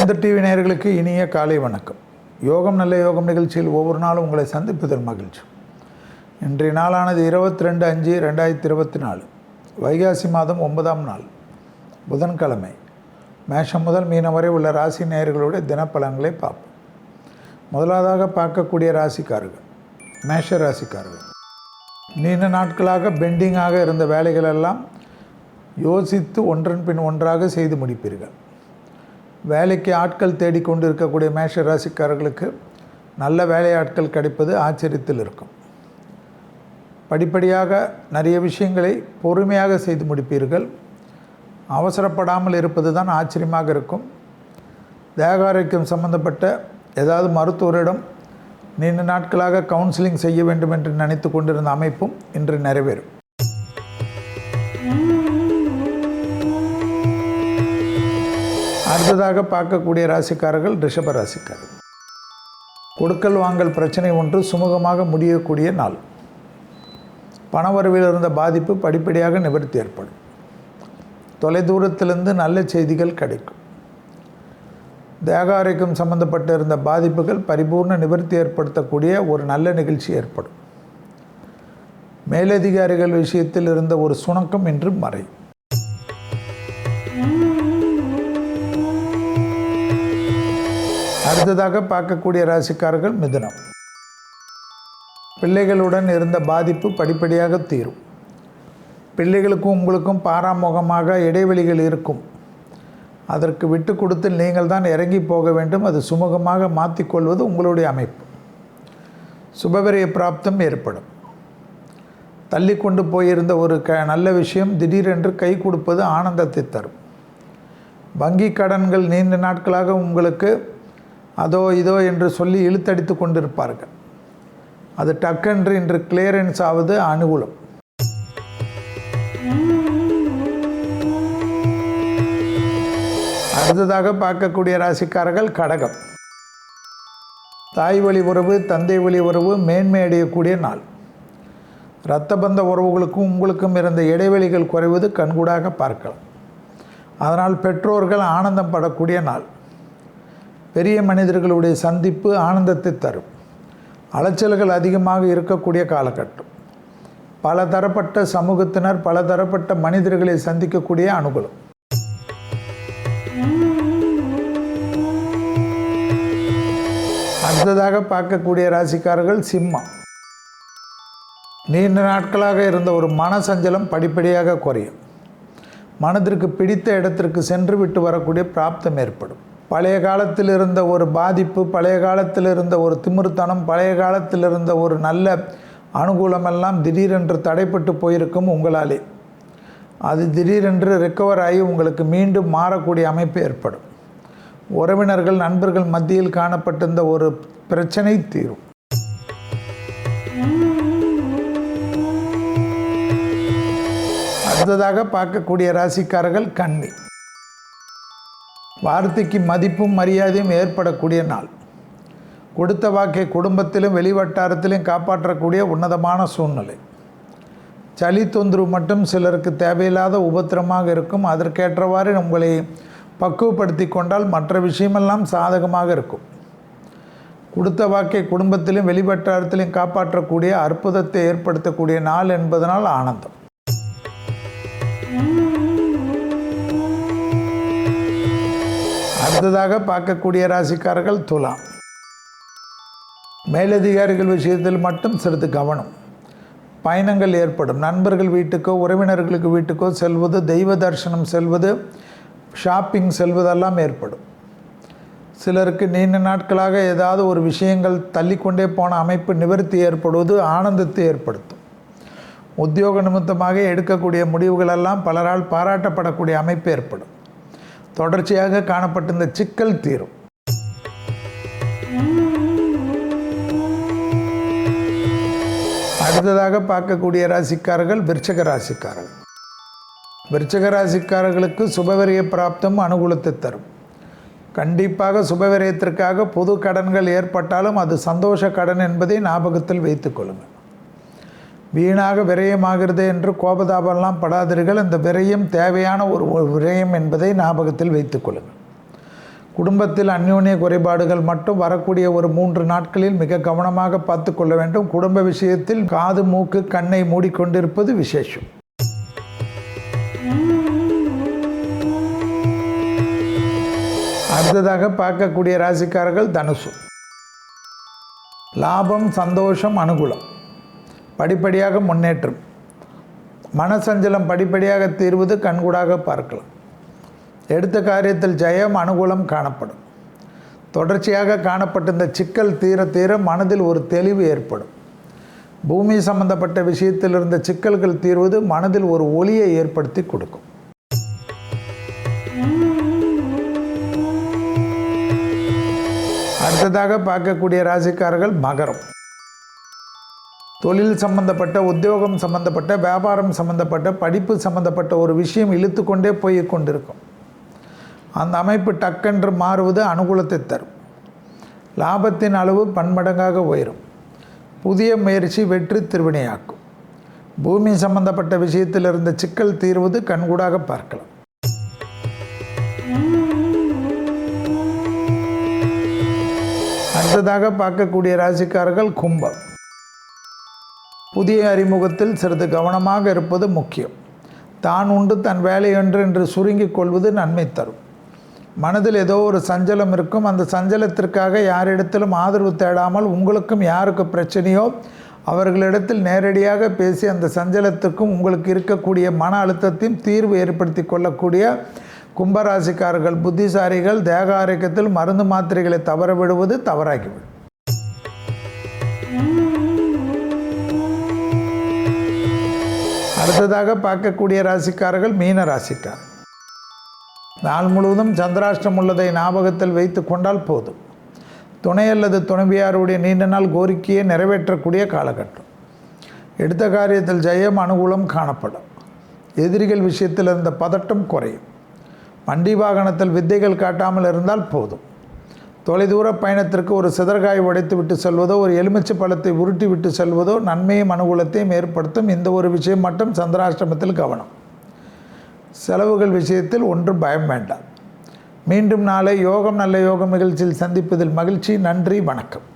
அந்த டிவி நேயர்களுக்கு இனிய காலை வணக்கம். யோகம் நல்ல யோகம் நிகழ்ச்சியில் ஒவ்வொரு நாளும் உங்களை சந்திப்பதில் மகிழ்ச்சி. இன்றைய நாளானது இருபத்தி ரெண்டு அஞ்சு ரெண்டாயிரத்தி இருபத்தி நாலு. வைகாசி மாதம் ஒன்பதாம் நாள். புதன்கிழமை. மேஷம் முதல் மீனம் வரை உள்ள ராசி நேயர்களுடைய தினப்பலன்களை பார்ப்போம். முதலாவதாக பார்க்கக்கூடிய ராசிக்காரர்கள். மேஷ ராசிக்காரர்கள். நீண்ட நாட்களாக பெண்டிங்காக இருந்த வேலைகளெல்லாம் யோசித்து ஒன்றன் பின் ஒன்றாக செய்து முடிப்பீர்கள். வேலைக்கு ஆட்கள் தேடிக்கொண்டு இருக்கக்கூடிய மேஷ ராசிக்காரர்களுக்கு நல்ல வேலையாட்கள் கிடைப்பது ஆச்சரியத்தில் இருக்கும். படிப்படியாக நிறைய விஷயங்களை பொறுமையாக செய்து முடிப்பீர்கள். அவசரப்படாமல் இருப்பது தான் ஆச்சரியமாக இருக்கும். தேகாரோக்கியம் சம்பந்தப்பட்ட ஏதாவது மருத்துவரிடம் நீண்ட நாட்களாக கவுன்சிலிங் செய்ய வேண்டும் என்று நினைத்து கொண்டிருந்த அமைப்பும் இன்று நிறைவேறும். அடுத்ததாக பார்க்கக்கூடிய ராசிக்காரர்கள் ரிஷப ராசிக்காரர்கள் கொடுக்கல் வாங்கல் பிரச்சனை ஒன்று சுமூகமாக முடியக்கூடிய நாள். பணவரவில் இருந்த பாதிப்பு படிப்படியாக நிவர்த்தி ஏற்படும். தொலைதூரத்திலிருந்து நல்ல செய்திகள் கிடைக்கும். தேக சம்பந்தப்பட்டு இருந்த பாதிப்புகள் பரிபூர்ண நிவர்த்தி ஏற்படுத்தக்கூடிய ஒரு நல்ல நிகழ்ச்சி ஏற்படும். மேலதிகாரிகள் விஷயத்தில் இருந்த ஒரு சுணக்கம் இன்று மறையும். அடுத்ததாக பார்க்கக்கூடிய ராசிக்காரர்கள் மிதுனம். பிள்ளைகளுடன் இருந்த பாதிப்பு படிப்படியாக தீரும். பிள்ளைகளுக்கும் உங்களுக்கும் பாராமுகமாக இடைவெளிகள் இருக்கும். அதற்கு விட்டு கொடுத்து நீங்கள் தான் இறங்கி போக வேண்டும். அது சுமூகமாக மாற்றிக்கொள்வது உங்களுடைய அமைப்பு. சுபவிரய பிராப்தம் ஏற்படும். தள்ளி கொண்டு போயிருந்த ஒரு க நல்ல விஷயம் திடீரென்று கை கொடுப்பது ஆனந்தத்தை தரும். வங்கி கடன்கள் நீண்ட நாட்களாக உங்களுக்கு அதோ இதோ என்று சொல்லி இழுத்தடித்து கொண்டிருப்பார்கள். அது டக்கென்று இன்று கிளியரன்ஸ் ஆவது அனுகூலம். அடுத்ததாக பார்க்கக்கூடிய ராசிக்காரர்கள் கடகம். தாய் வழி உறவு தந்தை வழி உறவு மேன்மை அடையக்கூடிய நாள். இரத்த பந்த உறவுகளுக்கும் உங்களுக்கும் இருந்த இடைவெளிகள் குறைவது கண்கூடாக பார்க்கலாம். அதனால் பெற்றோர்கள் ஆனந்தம் படக்கூடிய நாள். பெரிய மனிதர்களுடைய சந்திப்பு ஆனந்தத்தை தரும். அலைச்சல்கள் அதிகமாக இருக்கக்கூடிய காலகட்டம். பல தரப்பட்ட சமூகத்தினர் பல தரப்பட்ட மனிதர்களை சந்திக்கக்கூடிய அனுகூலம். அடுத்ததாக பார்க்கக்கூடிய ராசிக்காரர்கள் சிம்மம். நீண்ட நாட்களாக இருந்த ஒரு மனசஞ்சலம் படிப்படியாக குறையும். மனதிற்கு பிடித்த இடத்திற்கு சென்று விட்டு வரக்கூடிய பிராப்தம் ஏற்படும். பழைய காலத்தில் இருந்த ஒரு பாதிப்பு பழைய காலத்தில் இருந்த ஒரு திமிர்த்தனம் பழைய காலத்தில் இருந்த ஒரு நல்ல அனுகூலமெல்லாம் திடீரென்று தடைப்பட்டு போயிருக்கும் உங்களாலே. அது திடீரென்று ரிக்கவர் ஆகி உங்களுக்கு மீண்டும் மாறக்கூடிய அமைப்பு ஏற்படும். உறவினர்கள் நண்பர்கள் மத்தியில் காணப்பட்டிருந்த ஒரு பிரச்சனை தீரும். அடுத்ததாக பார்க்கக்கூடிய ராசிக்காரர்கள் கன்னி. வார்த்தைக்கு மதிப்பும் மரியாதையும் ஏற்படக்கூடிய நாள். கொடுத்த வாக்கை குடும்பத்திலும் வெளிவட்டாரத்திலும் காப்பாற்றக்கூடிய உன்னதமான சூழ்நிலை. சளி தொந்தரவு மட்டும் சிலருக்கு தேவையில்லாத உபத்திரமாக இருக்கும். அதற்கேற்றவாறு உங்களை பக்குவப்படுத்தி கொண்டால் மற்ற விஷயமெல்லாம் சாதகமாக இருக்கும். கொடுத்த வாக்கை குடும்பத்திலும் வெளிவட்டாரத்திலும் காப்பாற்றக்கூடிய அற்புதத்தை ஏற்படுத்தக்கூடிய நாள் என்பதனால் ஆனந்தம். அடுத்ததாக பார்க்கக்கூடிய ராசிக்காரர்கள் துலாம். மேலதிகாரிகள் விஷயத்தில் மட்டும் சிறிது கவனம். பயணங்கள் ஏற்படும். நண்பர்கள் வீட்டுக்கோ உறவினர்களுக்கு வீட்டுக்கோ செல்வது தெய்வ தரிசனம் செல்வது ஷாப்பிங் செல்வதெல்லாம் ஏற்படும். சிலருக்கு நீண்ட நாட்களாக ஏதாவது ஒரு விஷயங்கள் தள்ளிக்கொண்டே போன அமைப்பு நிவர்த்தி ஏற்படுவது ஆனந்தத்தை ஏற்படுத்தும். உத்தியோக நிமித்தமாக எடுக்கக்கூடிய முடிவுகளெல்லாம் பலரால் பாராட்டப்படக்கூடிய அமைப்பு ஏற்படும். தொடர்ச்சியாக காணப்பட்டிருந்த சிக்கல் தீரும். அடுத்ததாக பார்க்கக்கூடிய ராசிக்காரர்கள் விருச்சக ராசிக்காரர்கள். விருச்சக ராசிக்காரர்களுக்கு சுபவரிய பிராப்தம் அனுகூலத்தை தரும். கண்டிப்பாக சுபவிரயத்திற்காக பொது கடன்கள் ஏற்பட்டாலும் அது சந்தோஷ கடன் என்பதை ஞாபகத்தில் வைத்துக்கொள்ளுங்கள் வீணாக விரயமாகிறது என்று கோபதாபம்லாம் படாதீர்கள். இந்த விரயம் தேவையான ஒரு ஒரு விரயம் என்பதை ஞாபகத்தில் வைத்துக்கொள்ளுங்கள் குடும்பத்தில் அந்யோன்ய குறைபாடுகள் மட்டும் வரக்கூடிய ஒரு மூன்று நாட்களில் மிக கவனமாக பார்த்து கொள்ள வேண்டும். குடும்ப விஷயத்தில் காது மூக்கு கண்ணை மூடிக்கொண்டிருப்பது விசேஷம். அடுத்ததாக பார்க்கக்கூடிய ராசிக்காரர்கள் தனுசு. லாபம் சந்தோஷம் அனுகூலம். படிப்படியாக முன்னேற்றம். மனசஞ்சலம் படிப்படியாக தீர்வது கண்கூடாக பார்க்கலாம். எடுத்த காரியத்தில் ஜெயம் அனுகூலம் காணப்படும். தொடர்ச்சியாக காணப்பட்ட இந்த சிக்கல் தீர தீர மனதில் ஒரு தெளிவு ஏற்படும். பூமி சம்பந்தப்பட்ட விஷயத்தில் இருந்த சிக்கல்கள் தீர்வது மனதில் ஒரு ஒளியை ஏற்படுத்தி கொடுக்கும். அடுத்ததாக பார்க்கக்கூடிய ராசிக்காரர்கள் மகரம். தொழில் சம்பந்தப்பட்ட உத்தியோகம் சம்பந்தப்பட்ட வியாபாரம் சம்பந்தப்பட்ட படிப்பு சம்பந்தப்பட்ட ஒரு விஷயம் இழுத்து கொண்டே போய் கொண்டிருக்கும். அந்த அமைப்பு டக்கென்று மாறுவது அனுகூலத்தை தரும். லாபத்தின் அளவு பன்மடங்காக உயரும். புதிய முயற்சி வெற்றி திருவினையாக்கும். பூமி சம்பந்தப்பட்ட விஷயத்தில் இருந்த சிக்கல் தீர்வது கண்கூடாக பார்க்கலாம். அடுத்ததாக பார்க்கக்கூடிய ராசிக்காரர்கள் கும்பம். புதிய அறிமுகத்தில் சிறிது கவனமாக இருப்பது முக்கியம். தான் உண்டு தன் வேலையொன்று என்று சுருங்கிக் கொள்வது நன்மை தரும். மனதில் ஏதோ ஒரு சஞ்சலம் இருக்கும். அந்த சஞ்சலத்திற்காக யாரிடத்திலும் ஆதரவு தேடாமல் உங்களுக்கும் யாருக்கு பிரச்சனையோ அவர்களிடத்தில் நேரடியாக பேசி அந்த சஞ்சலத்துக்கும் உங்களுக்கு இருக்கக்கூடிய மன அழுத்தத்தையும் தீர்வு ஏற்படுத்தி கொள்ளக்கூடிய கும்பராசிக்காரர்கள் புத்திசாரிகள் தேக ஆரோக்கியத்தில் மருந்து மாத்திரைகளை தவற விடுவது தவறாகிவிடும். அடுத்ததாக பார்க்கக்கூடிய ராசிக்காரர்கள் மீன ராசிக்கார். நாள் முழுவதும் சந்திராஷ்டம் உள்ளதை ஞாபகத்தில் வைத்து கொண்டால் போதும். துணை அல்லது துணைவியாருடைய நீண்ட நாள் கோரிக்கையை நிறைவேற்றக்கூடிய காலகட்டம். எடுத்த காரியத்தில் ஜெயம் அனுகூலம் காணப்படும். எதிரிகள் விஷயத்தில் இருந்த பதட்டம் குறையும். வண்டி வாகனத்தில் வித்தைகள் காட்டாமல் இருந்தால் போதும். தொலைதூர பயணத்திற்கு ஒரு சிதறகாய் உடைத்து விட்டு செல்வதோ ஒரு எலுமிச்சை பழத்தை உருட்டி விட்டு செல்வதோ நன்மையும் அனுகூலத்தையும் ஏற்படுத்தும் இந்த ஒரு விஷயம் மட்டும் சந்திராஷ்டிரமத்தில் கவனம். செலவுகள் விஷயத்தில் ஒன்றும் பயம் வேண்டாம். மீண்டும் நாளை யோகம் நல்ல யோகம் நிகழ்ச்சியில் சந்திப்பதில் மகிழ்ச்சி நன்றி வணக்கம்.